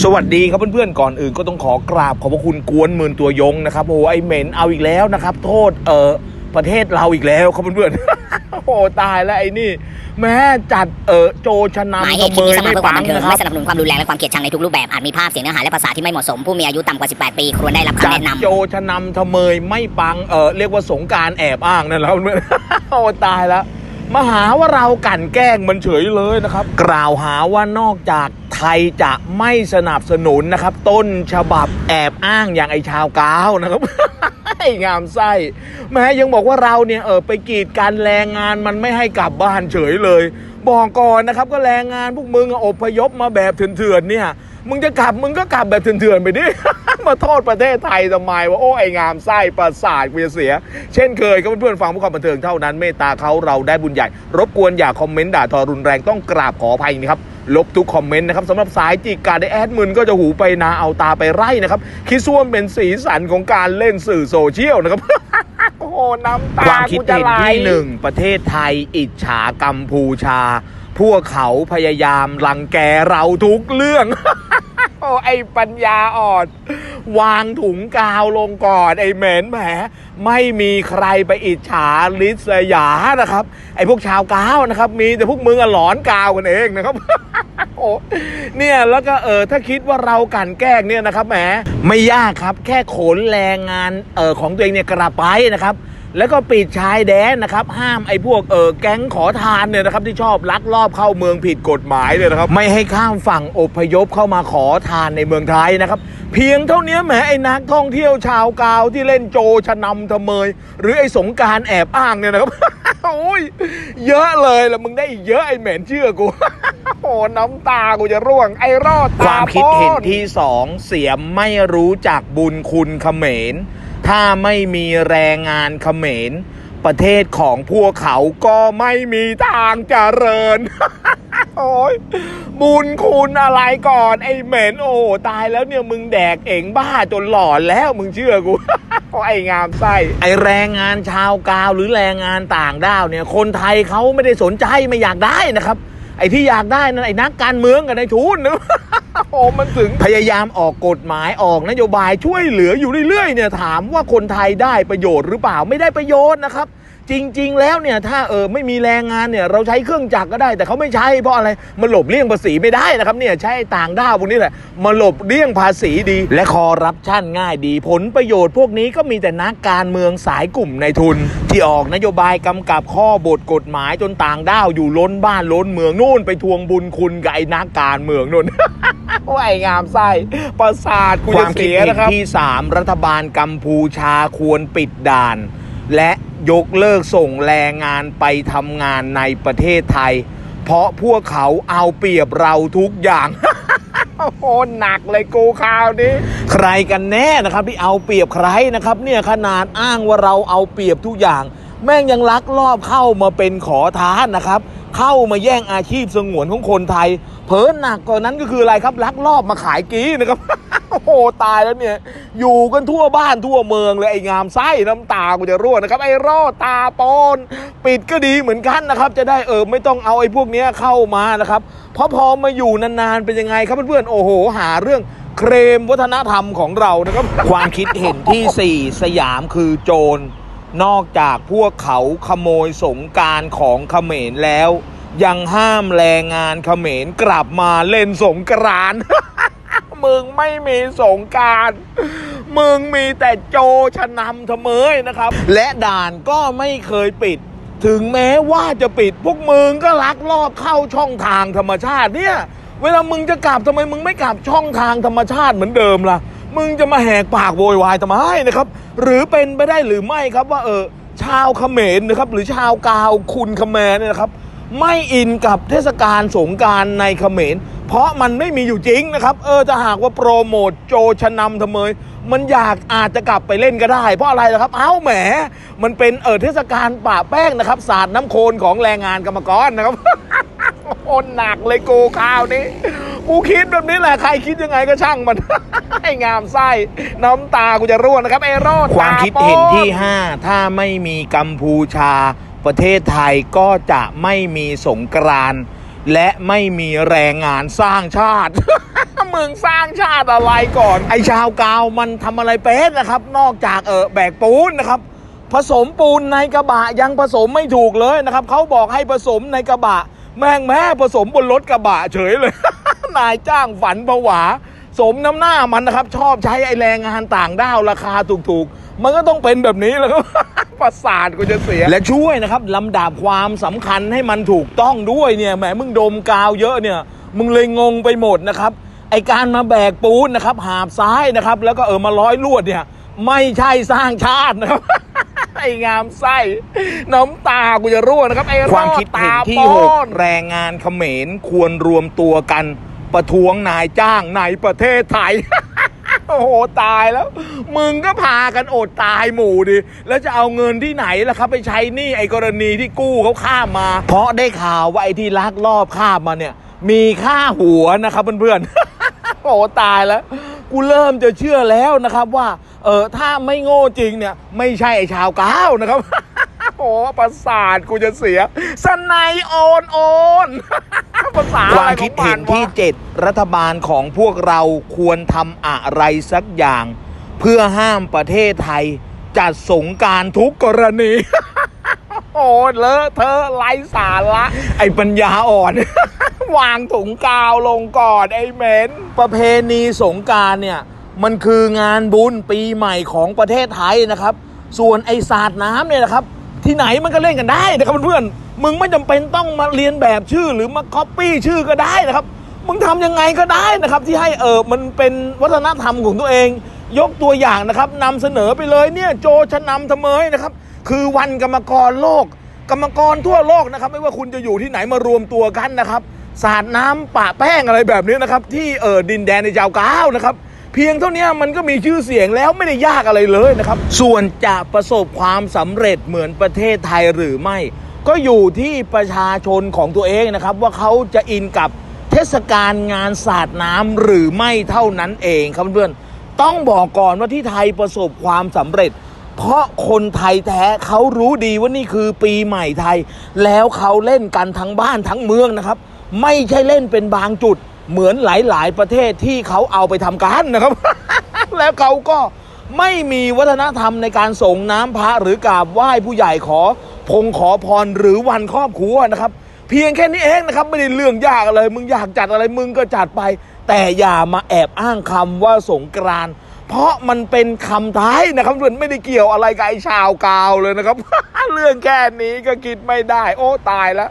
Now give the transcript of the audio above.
สวัสดีครับเพื่อนๆก่อนอื่นก็ต้องขอกราบขอบพระคุณกวนหมื่นตัวยงนะครับโอ้ไอเหม็นเอาอีกแล้วนะครับ โทษเออประเทศเราอีกแล้วครับเพื่อนๆโอ้ตายแล้วไอ้นี่ แม้จัดเออโจชนะหมายเหตุเมคลิปยนี้สร้างไม่เพื่อความปังบันเทิงนะคไม่รับสนับสนุนความรุนแรงและความเกลียดชังในทุกรูปแบบอาจมีภาพเสียงเนื้อหาและภาษาที่ไม่เหมาะสมผู้มีอายุต่ำกว่า 18 ปีควรได้รับจัคำดแนะนำโจชนำทะเมยไม่ปังเออเรียกว่าสงกรารแอบอ้างนั่นแหละครับเพื่อนๆโอ้ตายแล้ว มาหาว่าเรากั่นแกล้งมันเฉยเลยนะครับ กล่าวหาว่านอกจากไทยจะไม่สนับสนุนนะครับ ต้นฉบับแอบอ้างอย่างไอชาวก้าวนะครับไองามไส้แม้ยังบอกว่าเราเนี่ยเออไปกีดกันแรงงานมันไม่ให้กลับบ้านเฉยเลย บอกก่อนนะครับก็แรงงานพวกมึงอะอพยพมาแบบเถื่อนๆเนี่ย มึงจะกลับมึงก็กลับแบบเถื่อนๆไปดิ มาโทษประเทศไทยทำไมว่าโอ้ไอ้งามไส้ประสาทกูจะเสีย เช่นเคยครับเพื่อนๆฟังเพื่อความบันเทิงเท่านั้นเมตตาเขาเราได้บุญใหญ่ รบกวนอย่าคอมเมนต์ด่าทอรุนแรงต้องกราบขออภัยนะครับลบทุกคอมเมนต์นะครับสำหรับสายจิกการได้แอดมึนก็จะหูไปนาเอาตาไปไร่นะครับ คิดส่วนเป็นสีสันของการเล่นสื่อโซเชียลนะครับโอ้น้ำตาความคิดเห็นที่หนึ่งประเทศไทยอิจฉากัมพูชา พวกเขาพยายามรังแกเราทุกเรื่อง โอ้ไอปัญญาอ่อน วางถุงกาวลงก่อน ไอเหม็นแหม ไม่มีใครไปอิจฉาลิษยานะครับ ไอพวกชาวกาวนะครับ มีแต่พวกมึงอหลอนกาวกันเองนะครับ โอ้เนี่ยแล้วก็เออถ้าคิดว่าเรากันแกล้งเนี่ยนะครับแหมไม่ยากครับ แค่ขนแรงงานเออของตัวเองเนี่ยกระไปนะครับ แล้วก็ปิดชายแดนนะครับ ห้ามไอ้พวกเออแก๊งขอทานเนี่ยนะครับ ที่ชอบลักลอบเข้าเมืองผิดกฎหมายเลยนะครับ ไม่ให้ข้ามฝั่งอพยพเข้ามาขอทานในเมืองไทยนะครับ เพียงเท่านี้แหมไอ้นักท่องเที่ยวชาวกาวที่เล่นโจชะนำทะเมย หรือไอ้สงการแอบอ้างเนี่ยนะครับ โอ้ยเยอะเลยแล้วมึงได้อีกเยอะไอ้เหม็นเชื่อกูโอ้น้ำตากูจะร่วงไอ้รอดตาความคิดเห็นที่สองเสียมไม่รู้จักบุญคุณเขมร ถ้าไม่มีแรงงานเขมร ประเทศของพวกเขาก็ไม่มีทางเจริญ โอ้ยบุญคุณอะไรก่อน ไอ้เหม็นโอ้ตายแล้วเนี่ยมึงแดกเองบ้าจนหลอนแล้วมึงเชื่อกูไอ้งามไส้ไอ้แรงงานชาวกาวหรือแรงงานต่างด้าวเนี่ย คนไทยเขาไม่ได้สนใจไม่อยากได้นะครับ ไอ้ที่อยากได้นั่นไอ้นักการเมืองกับนายทุนนะ โอ้มันถึงพยายามออกกฎหมายออกนโยบายช่วยเหลืออยู่เรื่อยๆเนี่ยถามว่าคนไทยได้ประโยชน์หรือเปล่าไม่ได้ประโยชน์นะครับ จริง ๆ แล้วเนี่ยถ้าเออไม่มีแรงงานเนี่ยเราใช้เครื่องจักรก็ได้ แต่เขาไม่ใช้เพราะอะไรมันหลบเลี่ยงภาษีไม่ได้นะครับเนี่ยใช้ต่างด้าวพวกนี้แหละมาหลบเลี่ยงภาษีดี และคอร์รัปชันง่ายดี ผลประโยชน์พวกนี้ก็มีแต่นักการเมืองสายกลุ่มในทุน ที่ออกนโยบายกำกับข้อบทกฎหมายจนต่างด้าวอยู่ล้นบ้านล้นเมืองนู่นไปทวงบุญคุณกับไอ้นักการเมืองนู่นโอ้ยงามไส้ประสาทกูคจะเสียนะครับที่ 3 รัฐบาลกัมพูชาควรปิดด่าน และ ยกเลิกส่งแรงงานไปทำงานในประเทศไทย เพราะพวกเขาเอาเปรียบเราทุกอย่างโอ้โหหนักเลยกูคราวนี้ ใครกันแน่นะครับที่เอาเปรียบใครนะครับ เนี่ยขนาดอ้างว่าเราเอาเปรียบทุกอย่าง แม่งยังลักลอบเข้ามาเป็นขอทานนะครับ เข้ามาแย่งอาชีพสงวนของคนไทย เพิ่หนักกว่านั้นก็คืออะไรครับลักลอบมาขายกี้นะครับ โอ้โหตายแล้วเนี่ย อยู่กันทั่วบ้านทั่วเมืองเลยไอ้งามไส้น้ำตากูจะร่วนะครับ ไอ้รอดตาปอนปิดก็ดีเหมือนกันนะครับ จะได้เออไม่ต้องเอาไอ้พวกเนี้ยเข้ามานะครับ เพราะพอมาอยู่นานๆเป็นยังไงครับเพื่อนๆโอ้โห หาเรื่องเครมวัฒนธรรมของเรานะครับ ความคิดเห็นที่ 4 สยามคือโจร นอกจากพวกเขาขโมยสงการของเขมรแล้ว ยังห้ามแรงงานเขมรกลับมาเล่นสงกรานต์ มึงไม่มีสงการมึงมีแต่โจชะนำเสมยนะครับ และด่านก็ไม่เคยปิด ถึงแม้ว่าจะปิด พวกมึงก็ลักลอบเข้าช่องทางธรรมชาติเนี่ย เวลามึงจะกลับทำไมมึงไม่กลับช่องทางธรรมชาติเหมือนเดิมล่ะ มึงจะมาแหกปากโวยวายทำไมนะครับ หรือเป็นไปได้หรือไม่ครับว่าเออชาวเขมรนะครับ หรือชาวกาวคุณเขมรเนี่ยนะครับ ไม่อินกับเทศกาลสงการในเขมร เพราะมันไม่มีอยู่จริงนะครับ เออจะหากว่าโปรโมทโจชนำทำเมมันอยากอาจจะกลับไปเล่นก็ได้ เพราะอะไรล่ะครับ เอ้าแหม มันเป็นเออเทศกาลป่าแป้งนะครับศาสตร์น้ำโคลนของแรงงานกรรมกรนะครับโอนหนักเลยกูข้าวนี้กูคิดแบบนี้แหละใครคิดยังไงก็ช่างมันไอ้งามไส้น้ำตากูจะร่วงนะครับไอ้รอดความคิดเห็นที่ 5 ถ้าไม่มีกัมพูชา ประเทศไทยก็จะไม่มีสงกรานต์และไม่มีแรงงานสร้างชาติ มึงสร้างชาติอะไรก่อน ไอชาวกาวมันทำอะไรเป็นนะครับ นอกจากเออแบกปูนนะครับ ผสมปูนในกระบะยังผสมไม่ถูกเลยนะครับเขาบอกให้ผสมในกระบะ แม่งแม่ผสมบนรถกระบะเฉยเลย นายจ้างฝันผวา สมน้ำหน้ามันนะครับ ชอบใช้ไอแรงงานต่างด้าวราคาถูกๆ มันก็ต้องเป็นแบบนี้แล้วครับ ประสาทกูจะเสีย และช่วยนะครับลำดับความสำคัญให้มันถูกต้องด้วยเนี่ยแหมมึงดมกาวเยอะเนี่ย มึงเลยงงไปหมดนะครับไอการมาแบกปูนนะครับ หาบซ้ายนะครับ แล้วก็เออมาร้อยลวดเนี่ย ไม่ใช่สร้างชาตินะครับไองามไส้น้ำตากูจะร่วงนะครับ ไอ้ความคิดเห็นที่รอดตาหป้กอนแรงงานเขมรควรรวมตัวกัน ประท้วงนายจ้างในประเทศไทย โอ้โหตายแล้ว มึงก็พากันอดตายหมู่ดิ แล้วจะเอาเงินที่ไหนล่ะครับ ไปใช้หนี้ไอ้กรณีที่กู้เขาข้ามมา เพราะได้ข่าวว่าไอ้ที่ลักลอบข้ามมาเนี่ย มีค่าหัวนะครับเพื่อนๆ โอ้ตายแล้ว กูเริ่มจะเชื่อแล้วนะครับว่า เออถ้าไม่โง่จริงเนี่ย ไม่ใช่ไอ้ชาวก้าวนะครับโอ้ประสาทกูจะเสีย สนายโอนโอน ภาษาคอะไรวามขคิอดงมัเห็นนวะที่ 7 รัฐบาลของพวกเราควรทำอะไรสักอย่าง เพื่อห้ามประเทศไทย จัดสงกรารทุกกรณี โอ้เลอะเธอะไร้สาระ ไอ้ปัญญาอ่อน วางถุงกาวลงก่อนไอ้เหม็น ประเพณีสงกรารเนี่ย มันคืองานบุญปีใหม่ของประเทศไทยนะครับ ส่วนไอ้สาดน้ำเนี่ยนะครับ ที่ไหนมันก็เล่นกันได้นะครับเพื่อนๆ มึงไม่จำเป็นต้องมาเรียนแบบชื่อหรือมาก๊อปปี้ชื่อก็ได้นะครับ มึงทำยังไงก็ได้นะครับ ที่ให้เออมันเป็นวัฒนธรรมของตัวเอง ยกตัวอย่างนะครับนำเสนอไปเลยเนี่ยโจชะนำทำเมยนะครับ คือวันกรรมกรโลก กรรมกรทั่วโลกนะครับ ไม่ว่าคุณจะอยู่ที่ไหนมารวมตัวกันนะครับสาดน้ำปะแป้งอะไรแบบนี้นะครับ ที่เออดินแดนในเจ้าก้าวนะครับ เพียงเท่านี้มันก็มีชื่อเสียงแล้วไม่ได้ยากอะไรเลยนะครับ ส่วนจะประสบความสำเร็จเหมือนประเทศไทยหรือไม่ ก็อยู่ที่ประชาชนของตัวเองนะครับ ว่าเขาจะอินกับเทศกาลงานสาดน้ำหรือไม่เท่านั้นเองครับเพื่อนต้องบอกก่อนว่าที่ไทยประสบความสำเร็จ เพราะคนไทยแท้เขารู้ดีว่านี่คือปีใหม่ไทย แล้วเขาเล่นกันทั้งบ้านทั้งเมืองนะครับ ไม่ใช่เล่นเป็นบางจุดเหมือนหลาย ๆ ประเทศที่เขาเอาไปทำการนะครับ แล้วเขาก็ไม่มีวัฒนธรรมในการส่งน้ำพระหรือกราบไหว้ผู้ใหญ่ขอ พงขอพรหรือวันครอบครัวนะครับ เพียงแค่นี้เองนะครับไม่ได้เรื่องยากอะไรมึงอยากจัดอะไรมึงก็จัดไป แต่อย่ามาแอบอ้างคำว่าสงกรานเพราะมันเป็นคำท้ายนะครับมันไม่ได้เกี่ยวอะไรกับไอ้ชาวกาวเลยนะครับ เรื่องแค่นี้ก็คิดไม่ได้ โอ้ตายแล้ว